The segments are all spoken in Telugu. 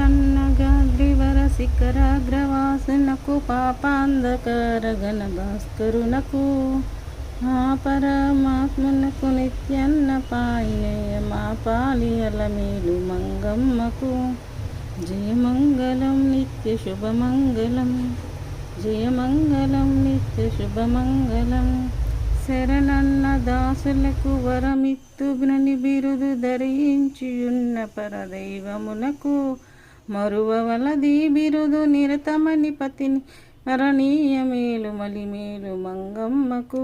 పన్నగాద్రివర శిఖరాగ్రవాసునకు పాపాంధకార గణ భాస్కరునకు ఆ పరమాత్మనకు నిత్యన్న పాయినేయ మా పాలియల మేలు మంగమ్మకు. జయమంగళం నిత్య శుభమంగళం జయమంగళం నిత్య శుభమంగళం. శరణన్న దాసులకు వరమిత్తు బిరుదు ధరించియున్న పరదైవమునకు మరువవలది బిరుదు నిరతమని పతిని మరణీయ మేలు మలిమేలు మంగమ్మకు.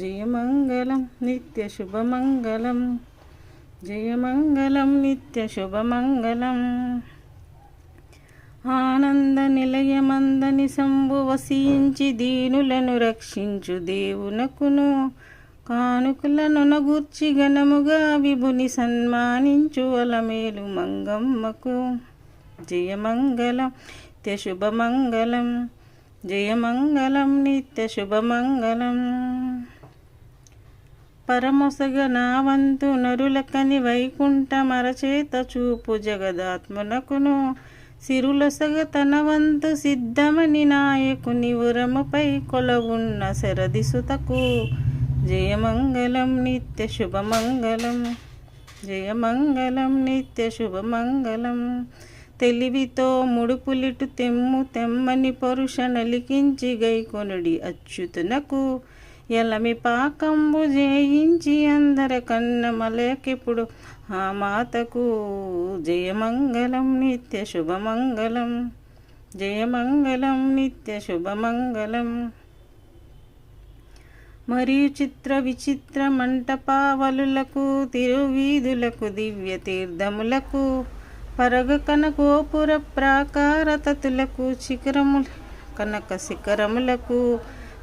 జయమంగళం నిత్య శుభమంగళం. జయమంగళం నిత్య శుభమంగళం. ఆనంద నిలయమందని శంభు వసించి దీనులను రక్షించు దేవునకును. కానుకలను నగూర్చి ఘనముగా విభుని సన్మానించు అలమేలు మంగమ్మకు. జయమంగళం నిత్య శుభమంగళం జయమంగళం నిత్య శుభమంగళం పరమొసగ నరులకని వైకుంఠ మరచేత చూపు జగదాత్మనకును. సిరులొసగ తనవంతు సిద్ధమని నాయకుని ఉరముపై కొలవున్న శరదిసుతకు జయమంగళం నిత్య శుభమంగళం జయమంగళం నిత్య శుభమంగళం తెలివితో ముడుపులిటు తెమ్ము తెమ్మని పరుష నలికించి గైకొనుడి అచ్యుతునకు ఎలమి పాకంబు జయించి అందర కన్న మలకెప్పుడు ఆ మాతకు జయమంగళం నిత్య శుభమంగళం జయమంగళం నిత్య శుభమంగళం. మరియు చిత్ర విచిత్ర మంటపావలులకు తిరువీధులకు దివ్య తీర్థములకు పరగ కనకోపుర ప్రాకార తతులకు శిఖరముల కనక శిఖరములకు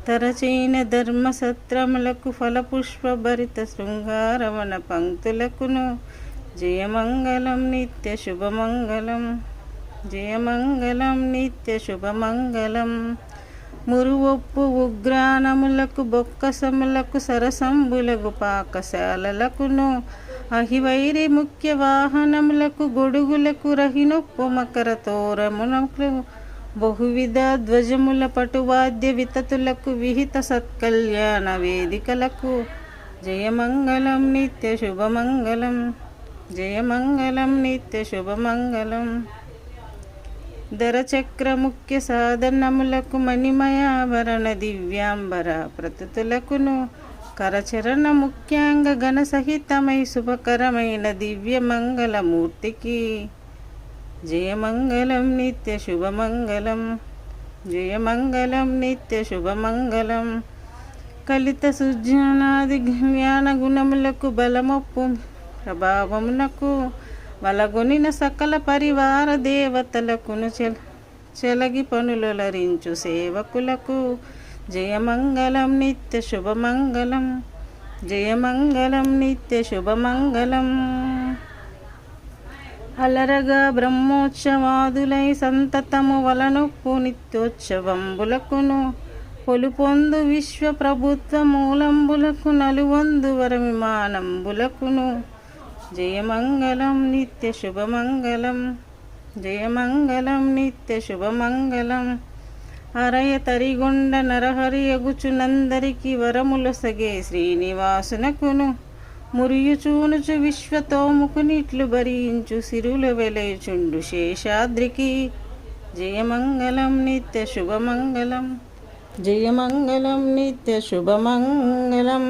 తరచైన ధర్మసత్రములకు ఫలపుష్ప భరిత శృంగారవన పంక్తులకును. జయమంగళం నిత్య శుభమంగళం జయమంగళం నిత్య శుభమంగళం. మురువొప్పు ఉగ్రానములకు బొక్కసములకు సరసంబులకు పాకశాలలకును. అహివైరి ముఖ్య వాహనములకు గొడుగులకు రహినొప్పు మకర తోరమునకు బహువిధ ధ్వజముల పటువాద్య వితతులకు విహిత సత్కళ్యాణ వేదికలకు. జయమంగళం నిత్య శుభమంగళం జయమంగళం నిత్య శుభమంగళం. ధరచక్ర ముఖ్య సాధనములకు మణిమయాభరణ దివ్యాంబర ప్రతుతులకును కరచరణ ముఖ్యాంగ ఘన సహితమై శుభకరమైన దివ్య మంగళమూర్తికి జయమంగళం నిత్య శుభమంగళం జయమంగళం నిత్య శుభమంగళం. కలిత సుజ్ఞానాది జ్ఞాన గుణములకు బలమొప్పు ప్రభావమునకు వలగొనిన సకల పరివార దేవతలకును చెల చెలగి పనులరించు సేవకులకు జయమంగళం నిత్య శుభమంగళం. జయమంగళం నిత్య శుభమంగళం. అలరగా బ్రహ్మోత్సవాదులై సంతతము వలనొప్పు నిత్యోత్సవంబులకును. పొలుపొందు విశ్వ ప్రభుత్వ మూలంబులకు నలువందు వరమిమానంబులకును జయమంగళం నిత్య శుభమంగళం. జయమంగళం నిత్య శుభమంగళం. అరయ తరిగొండ నరహరి అగుచునందరికి వరములొసగే శ్రీనివాసునకును. మురియుచూనుచు విశ్వతోముకునిట్లు భరించు సిరుల వెలయుచుండు శేషాద్రికి. జయమంగళం నిత్య శుభమంగళం. జయమంగళం నిత్య శుభమంగళం.